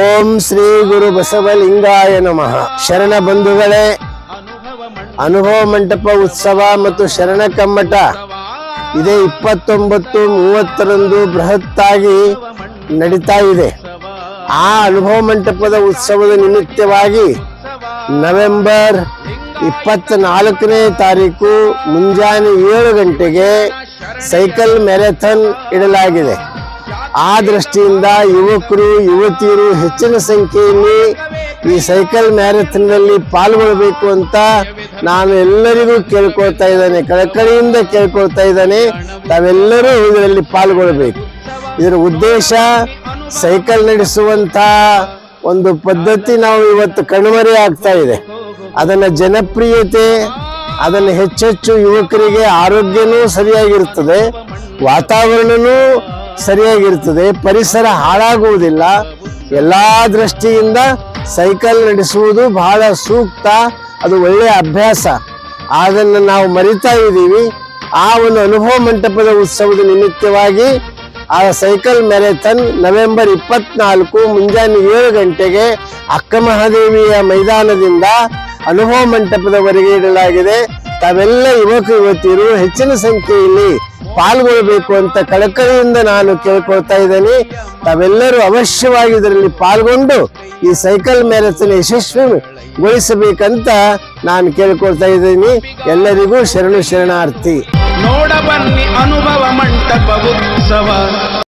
ಓಂ ಶ್ರೀ ಗುರು ಬಸವಲಿಂಗಾಯ ನಮಃ. ಶರಣ ಬಂಧುಗಳೇ, ಅನುಭವ ಮಂಟಪ ಉತ್ಸವ ಮತ್ತು ಶರಣ ಕಮ್ಮಟ ಇದೇ ಇಪ್ಪತ್ತೊಂಬತ್ತು ಮೂವತ್ತರಂದು ಬೃಹತ್ತಾಗಿ ನಡೀತಾ ಇದೆ. ಆ ಅನುಭವ ಮಂಟಪದ ಉತ್ಸವದ ನಿಮಿತ್ತವಾಗಿ ನವೆಂಬರ್ ಇಪ್ಪತ್ನಾಲ್ಕನೇ ತಾರೀಕು ಮುಂಜಾನೆ ಏಳು ಗಂಟೆಗೆ ಸೈಕಲ್ ಮ್ಯಾರಥಾನ್ ಇಡಲಾಗಿದೆ. ಆ ದೃಷ್ಟಿಯಿಂದ ಯುವಕರು, ಯುವತಿಯರು ಹೆಚ್ಚಿನ ಸಂಖ್ಯೆಯಲ್ಲಿ ಈ ಸೈಕಲ್ ಮ್ಯಾರಥಾನ್ನಲ್ಲಿ ಪಾಲ್ಗೊಳ್ಳಬೇಕು ಅಂತ ನಾನು ಎಲ್ಲರಿಗೂ ಕೇಳ್ಕೊಳ್ತಾ ಇದ್ದೇನೆ, ಕಳಕಳಿಯಿಂದ ಕೇಳ್ಕೊಳ್ತಾ ಇದ್ದಾನೆ. ತಾವೆಲ್ಲರೂ ಇದರಲ್ಲಿ ಪಾಲ್ಗೊಳ್ಬೇಕು ಇದರ ಉದ್ದೇಶ ಸೈಕಲ್ ನಡೆಸುವಂತ ಒಂದು ಪದ್ಧತಿ ನಾವು ಇವತ್ತು ಕಣ್ಮರೆ ಆಗ್ತಾ ಇದೆ. ಅದನ್ನ ಜನಪ್ರಿಯತೆ, ಅದನ್ನು ಹೆಚ್ಚೆಚ್ಚು ಯುವಕರಿಗೆ ಆರೋಗ್ಯನೂ ಸರಿಯಾಗಿರ್ತದೆ ವಾತಾವರಣನೂ ಸರಿಯಾಗಿರ್ತದೆ, ಪರಿಸರ ಹಾಳಾಗುವುದಿಲ್ಲ. ಎಲ್ಲ ದೃಷ್ಟಿಯಿಂದ ಸೈಕಲ್ ನಡೆಸುವುದು ಬಹಳ ಸೂಕ್ತ, ಅದು ಒಳ್ಳೆಯ ಅಭ್ಯಾಸ. ಅದನ್ನು ನಾವು ಮರಿತಾ ಇದ್ದೀವಿ. ಆ ಒಂದು ಅನುಭವ ಮಂಟಪದ ಉತ್ಸವದ ನಿಮಿತ್ತವಾಗಿ ಆ ಸೈಕಲ್ ಮ್ಯಾರಥಾನ್ ನವೆಂಬರ್ ಇಪ್ಪತ್ನಾಲ್ಕು ಮುಂಜಾನೆ ಏಳು ಗಂಟೆಗೆ ಅಕ್ಕ ಮಹಾದೇವಿಯ ಮೈದಾನದಿಂದ ಅನುಭವ ಮಂಟಪದವರೆಗೆ ಇಡಲಾಗಿದೆ. ತಾವೆಲ್ಲ ಯುವಕ, ಯುವತಿಯರು ಹೆಚ್ಚಿನ ಸಂಖ್ಯೆಯಲ್ಲಿ ಪಾಲ್ಗೊಳ್ಳಬೇಕು ಅಂತ ಕಳಕಳಿಯಿಂದ ನಾನು ಕೇಳ್ಕೊಳ್ತಾ ಇದ್ದೇನೆ. ತಾವೆಲ್ಲರೂ ಅವಶ್ಯವಾಗಿ ಇದರಲ್ಲಿ ಪಾಲ್ಗೊಂಡು ಈ ಸೈಕಲ್ ಮ್ಯಾರಥಾನ್ ಯಶಸ್ವಿಗೊಳಿಸಬೇಕಂತ ನಾನು ಕೇಳ್ಕೊಳ್ತಾ ಇದ್ದೀನಿ. ಎಲ್ಲರಿಗೂ ಶರಣು ಶರಣಾರ್ಥಿ. ನೋಡ ಬನ್ನಿ ಅನುಭವ ಮಂಟಪ ಉತ್ಸವ.